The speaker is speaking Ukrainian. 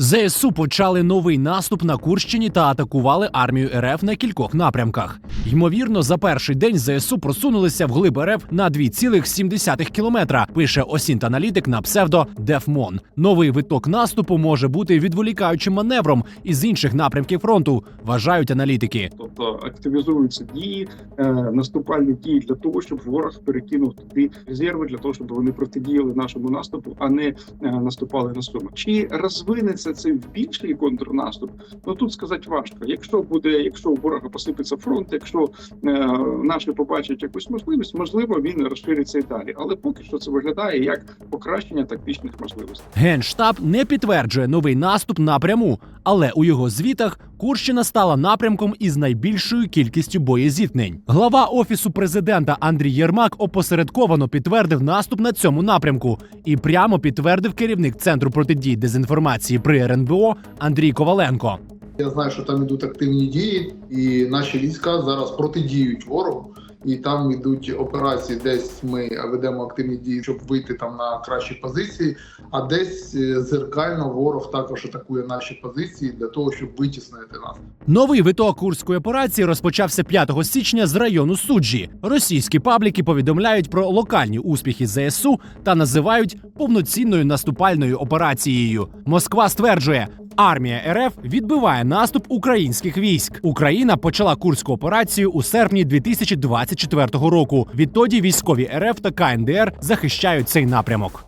ЗСУ почали новий наступ на Курщині та атакували армію РФ на кількох напрямках. Ймовірно, за перший день ЗСУ просунулися вглиб РФ на 2,7 кілометра. Пише Осінт-аналітик на псевдо Дефмон. Новий виток наступу може бути відволікаючим маневром із інших напрямків фронту, вважають аналітики. Тобто активізуються дії, е, наступальні дії для того, щоб ворог перекинув туди резерви для того, щоб вони протидіяли нашому наступу, а не е, наступали на суми. Чи розвинеться це в більший контрнаступ? Ну тут сказати важко. Якщо буде, якщо у ворога посипеться фронт, якщо е, наші побачать якусь можливість, можливо, він розшириться і далі. Але поки що це виглядає як покращення тактичних можливостей. Генштаб не підтверджує новий наступ напряму, але у його звітах Курщина стала напрямком із найбільшою кількістю боєзіткнень. Глава офісу президента Андрій Єрмак опосередковано підтвердив наступ на цьому напрямку і прямо підтвердив керівник центру протидії дезінформації при РНБО Андрій Коваленко. Я знаю, що там ідуть активні дії, і наші війська зараз протидіють ворогу. І там йдуть операції, десь ми ведемо активні дії, щоб вийти там на кращі позиції. А десь е, зеркально ворог також атакує наші позиції для того, щоб витіснити нас. Новий виток курської операції розпочався 5 січня з району суджі. Російські пабліки повідомляють про локальні успіхи ЗСУ та називають повноцінною наступальною операцією. Москва стверджує. Армія РФ відбиває наступ українських військ. Україна почала курську операцію у серпні 2024 року. Відтоді військові РФ та КНДР захищають цей напрямок.